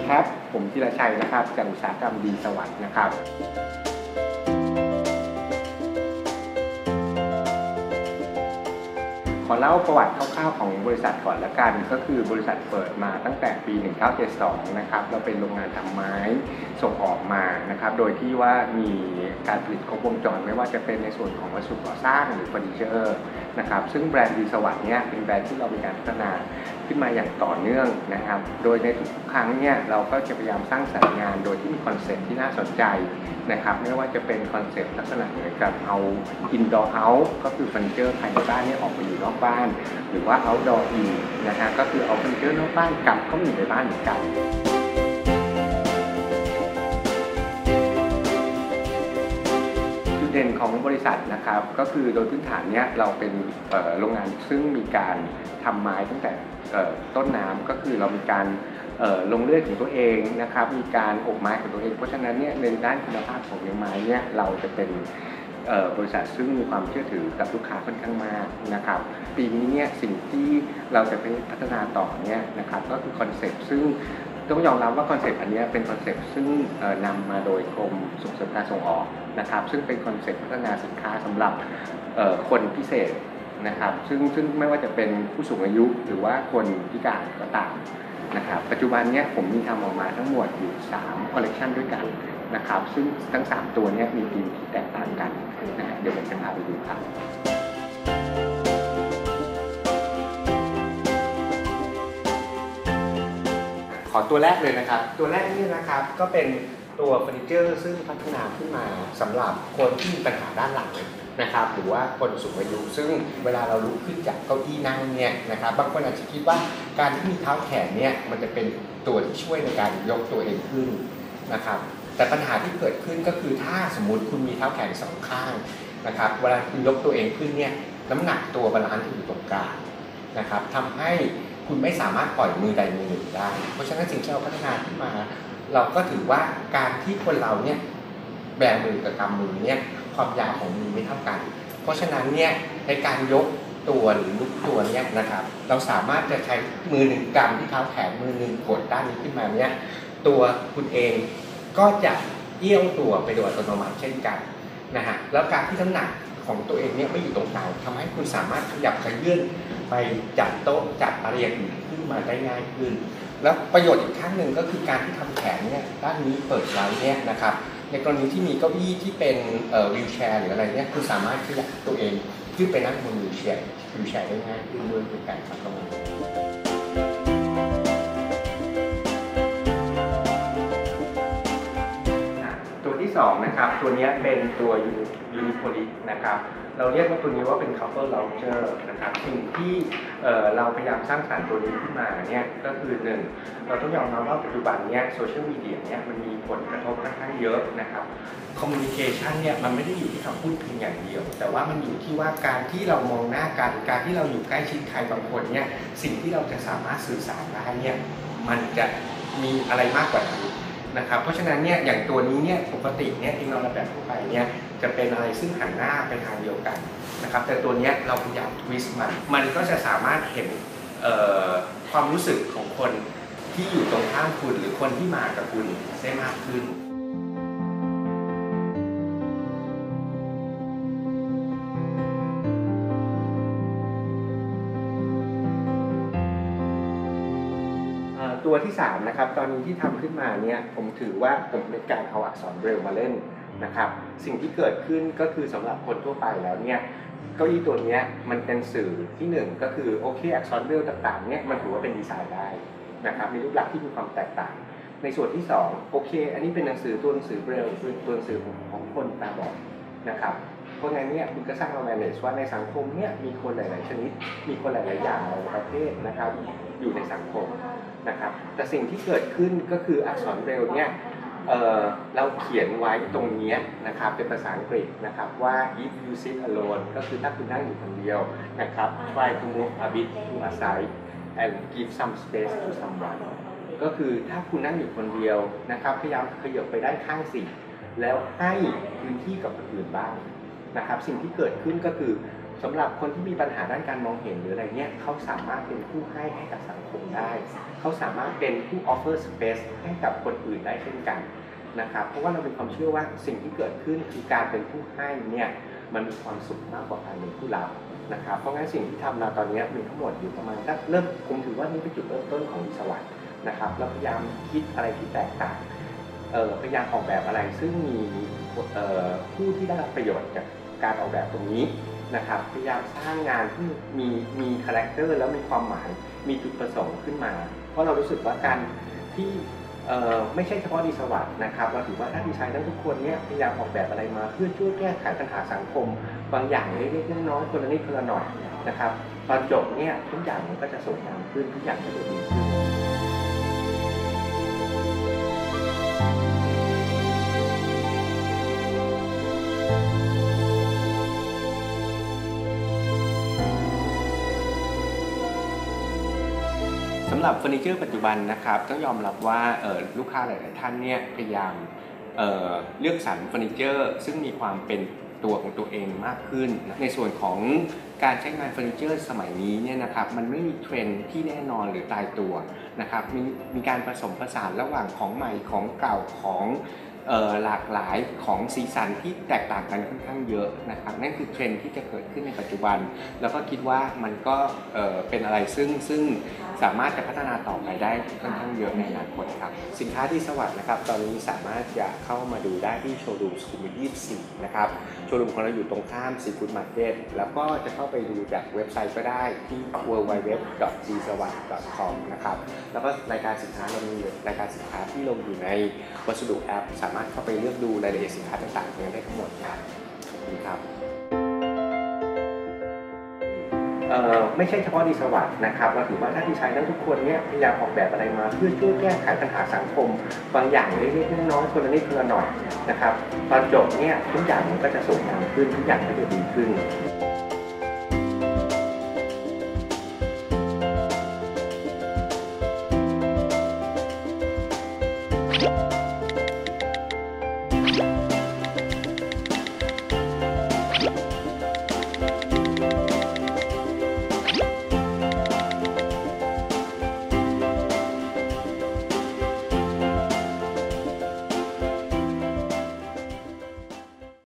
ดีครับ ผมธีรชัยนะครับจากอุตสาหกรรมดีสวัสดิ์นะครับขอเล่าประวัติคร่าวๆของบริษัทก่อนละกัน ก็คือบริษัทเปิดมาตั้งแต่ปี 1972 นะครับเราเป็นโรงงานทำไม้ส่งออกมานะครับ โดยที่ว่ามีการผลิตครบวงจรไม่ว่าจะเป็นในส่วนของวัสดุก่อสร้างหรือเฟอร์นิเจอร์นะครับ ซึ่งแบรนด์ดีสวัสด์เนี่ยเป็นแบรนด์ที่เรามีการพัฒนา ขึ้นมาอย่างต่อเนื่องนะครับ โดยในทุกครั้งเนี่ยเราก็จะพยายามสร้างสรรค์งานโดยที่มีคอนเซ็ปต์ที่น่าสนใจนะครับ ไม่ว่าจะเป็นคอนเซ็ปต์ลักษณะเหมือนกับเอา indoor out ก็คือเฟอร์นิเจอร์ภายในบ้านเนี่ยออกไปอยู่นอกบ้าน หรือว่า outdoor in นะฮะก็คือเอาเฟอร์นิเจอร์นอกบ้านกลับเข้ามาอยู่ในบ้านเหมือนกัน เด่นของบริษัทนะครับ ก็คือโดยพื้นฐานเนี้ยเราเป็นโรงงานซึ่งมีการทำไม้ตั้งแต่ต้นน้ำก็คือเรามีการลงเลือดของตัวเองนะครับ มีการอบไม้ของตัวเอง เพราะฉะนั้นเนี่ยในด้านคุณภาพของเนื้อไม้เนี่ยเราจะเป็นบริษัทซึ่งมีความเชื่อถือกับลูกค้าค่อนข้างมากนะครับ ปีนี้เนี่ยสิ่งที่เราจะไปพัฒนาต่อเนี่ยนะครับก็คือคอนเซ็ปต์ซึ่ง ต้องยอมรับว่าคอนเซปต์อันนี้เป็นคอนเซปต์ซึ่งเอ่อนำมาโดยกรมส่งเสริมการส่งออกนะครับ ซึ่งเป็นคอนเซปต์พัฒนาสินค้าสำหรับคนพิเศษนะครับซึ่งซึ่งไม่ว่าจะเป็นผู้สูงอายุหรือว่าคนพิการก็ตามนะครับปัจจุบันเนี้ยผมมีทำออกมาทั้งหมดอยู่3คอลเลกชันด้วยกันนะครับซึ่งทั้ง 3 ตัวเนี้ยมีธีมที่แตกต่างกันนะฮะเดี๋ยวผมจะพาไปดูครับ ขอตัวแรกเลยนะครับ ตัวแรกนี่นะครับก็เป็นตัวเฟอร์นิเจอร์ซึ่งพัฒนาขึ้นมาสำหรับคนที่มีปัญหาด้านหลังนะครับหรือว่าคนสูงอายุ ซึ่งเวลาเราลุกขึ้นจากเก้าอี้นั่งเนี่ยนะครับบางคนอาจจะคิดว่าการที่มีเท้าแขนเนี่ยมันจะเป็นตัวที่ช่วยในการยกตัวเองขึ้นนะครับแต่ปัญหาที่เกิดขึ้นก็คือถ้าสมมุติคุณมีเท้าแขนสองข้างนะครับเวลาคุณยกตัวเองขึ้นเนี่ยน้ำหนักตัวบาลานซ์อยู่ตรงกลางนะครับทำให้ คุณไม่สามารถปล่อยมือใดมือหนึ่งได้ เพราะฉะนั้นสิ่งที่เราพัฒนาขึ้นมา เราก็ถือว่าการที่คนเราเนี่ยแบมือกับกำมือเนี่ยความยาวของมือไม่เท่ากัน เพราะฉะนั้นเนี่ยในการยกตัวหรือลุกตัวเนี่ยนะครับ เราสามารถจะใช้มือหนึ่งกำที่เท้าแขนมือหนึ่งกดด้านนี้ขึ้นมาเนี่ยตัวคุณเองก็จะเอี้ยวตัวไปโดยอัตโนมัติเช่นกันนะฮะแล้วการที่น้ำหนัก ของตัวเองเนี่ยไม่อยู่ตรงกลางทำให้คุณสามารถขยับขยื่นไปจัดโต๊ะจัดอะไรอย่างอื่นขึ้นมาได้ง่ายขึ้น แล้วประโยชน์อีกครั้งหนึ่งก็คือการที่ทำแขนเนี่ยด้านนี้เปิดไว้เนี่ยนะครับ ในกรณีที่มีเก้าอี้ที่เป็นวิวแชร์หรืออะไรเนี่ยคุณสามารถขยับตัวเองขึ้นไปนั่งบนวิวแชร์วิวแชร์ได้ง่ายขึ้นด้วยคือการขับกำลัง ตัวที่สองนะครับตัวนี้เป็นตัวยูนิโพลินะครับเราเรียกว่าตัวนี้ว่าเป็น couple launcher นะครับสิ่งที่เราพยายามสร้างสรรค์ตัวนี้ขึ้นมาเนี่ยก็คือหนึ่งเราต้องยอมรับว่าปัจจุบันเนี่ยโซเชียลมีเดียเนี่ยมันมีผลกระทบค่อนข้างเยอะนะครับคอมมูนิเคชันเนี่ยมันไม่ได้อยู่ที่คำพูดเพียงอย่างเดียว แต่ว่ามันอยู่ที่ว่าการที่เรามองหน้ากันการที่เราอยู่ใกล้ชิดใครบางคนเนี่ยสิ่งที่เราจะสามารถสื่อสารได้เนี่ยมันจะมีอะไรมากกว่านั้น นะครับเพราะฉะนั้นเนี่ยอย่างตัวนี้เนี่ยปกติเนี่ยที่เราแบบทั่วไปเนี่ยจะเป็นอะไรซึ่งหันหน้าไปทางเดียวกันนะครับแต่ตัวนี้เราพยายามทวิสต์มันมันก็จะสามารถเห็นความรู้สึกของคนที่อยู่ตรงข้ามคุณหรือคนที่มากับคุณได้มากขึ้น ตัวที่3นะครับตอนนี้ที่ทำขึ้นมาเนี่ยผมถือว่าผมเป็นการเอาอักษรเบรลมาเล่นนะครับสิ่งที่เกิดขึ้นก็คือสำหรับคนทั่วไปแล้วเนี่ยเก้าอี้ตัวนี้มันเป็นสื่อที่หนึ่งก็คือโอเคอักษรเบรลต่างๆเนี่ยมันถือว่าเป็นดีไซน์ได้นะครับมีรูปลักษณ์ที่มีความแตกต่าง ในส่วนที่สองโอเค อันนี้เป็นหนังสือตัวหนังสือเบรลตัวหนังสือของของคนตาบอดนะครับเพราะงั้นเนี่ยคุณก็สร้าง awareness ว่าในสังคมเนี่ยมีคนหลาย ๆ ชนิด มีคนหลาย ๆ อย่างหลายๆประเภทนะครับ อยู่ในสังคม นะครับแต่สิ่งที่เกิดขึ้นก็คืออักษรเบรลเนี่ยเเราเขียนไว้ตรงนี้นะครับเป็นภาษาอังกฤษนะครับว่า if you sit alone ก็คือถ้าคุณนั่งอยู่คนเดียวนะครับ try to move a bit to a side and give some space to someone ก็คือถ้าคุณนั่งอยู่คนเดียวนะครับ พยายามขยับไปด้านข้างสิแล้วให้พื้นที่กับคนอื่นบ้างนะครับ สิ่งที่เกิดขึ้นก็คือ สำหรับคนที่มีปัญหาด้านการมองเห็นหรืออะไรเงี้ยเขาสามารถเป็นผู้ให้ให้กับสังคมได้ เขาสามารถเป็นผู้ offer space ให้กับคนอื่นได้เช่นกันนะครับ เพราะว่าเรามีความเชื่อว่าสิ่งที่เกิดขึ้นคือการเป็นผู้ให้เนี่ยมันมีความสุขมากกว่าการเป็นผู้รับนะครับ เพราะงั้นสิ่งที่ทำมาตอนนี้มีทั้งหมดอยู่ประมาณก็เริ่มผมถือว่านี่เป็นจุดเริ่มต้นของวิศวะนะครับเราพยายามคิดอะไรที่แตกต่างเอ่อพยายามออกแบบอะไรซึ่งมีเอ่อผู้ที่ได้รับประโยชน์จากการออกแบบตรงนี้ นะครับพยายามสร้างงานที่มีมีคาแรคเตอร์แล้วมีความหมายมีจุดประสงค์ขึ้นมา เพราะเรารู้สึกว่าการที่ไม่ใช่เฉพาะดีสวัสด์นะครับเราถือว่าถ้าดีไซน์ทั้งทุกคนเนี่ยพยายามออกแบบอะไรมาเพื่อช่วยแก้ไขปัญหาสังคม บางอย่างเล็กๆน้อยๆคนละนิดคนละหน่อยนะครับตอนจบเนี่ยทุกอย่างมันก็จะสวยงามขึ้นทุกอย่างก็จะดีขึ้นำหรับเฟอร์นิเจอร์ปัจจุบันนะครับต้องยอมรับว่าลูกค้าหลาย ๆ ท่านเนี่ยพยายามเเลือกสรรเฟอร์นิเจอร์ ซึ่งมีความเป็นตัวของตัวเองมากขึ้น ในส่วนของการใช้งานเฟอร์นิเจอร์สมัยนี้เนี่ยนะครับมันไม่มีเทรนที่แน่นอนหรือตายตัวนะครับมีมีการผสมผสานระหว่างของใหม่ของเก่าของ หลากหลายของสีสันที่แตกต่างกันค่อนข้างเยอะนะครับนั่นคือเทรนด์ที่จะเกิดขึ้นในปัจจุบัน แล้วก็คิดว่ามันก็เเป็นอะไรซึ่งซึ่งสามารถจะพัฒนาต่อไปได้ค่อนข้างเยอะในอนาคตครับสินค้าที่สวัสดนะครับตอนนี้สามารถจะเข้ามาดูได้ที่โชว์รูมสุขุมวิท24 นะครับโชว์รูมของเราอยู่ตรงข้ามซีฟู้ดมาร์เก็ตแล้วก็จะเข้าไปดูจากเว็บไซต์ก็ได้ที่ www.gswat.com นะครับแล้วก็รายการสินค้าเรามีรายการสินค้าที่ลงอยู่ในวัสดุแอปสามารถเข้าไปเลือกดูรายละเอียดสินค้าต่างๆตรงนี้ได้ทั้งหมดครับขอบคุณครับไม่ใช่เฉพาะดีสวัสด์นะครับเราถือว่าถ้าดีไซน์ทั้งทุกคนเนี่ยพยายามออกแบบอะไรมา เพื่อช่วยแก้ไขปัญหาสังคม บางอย่างเล็กๆน้อยๆคนละนิดคนละหน่อยนะครับตอนจบเนี่ยทุกอย่างมันก็จะสวยงามขึ้นทุกอย่างก็จะดีขึ้น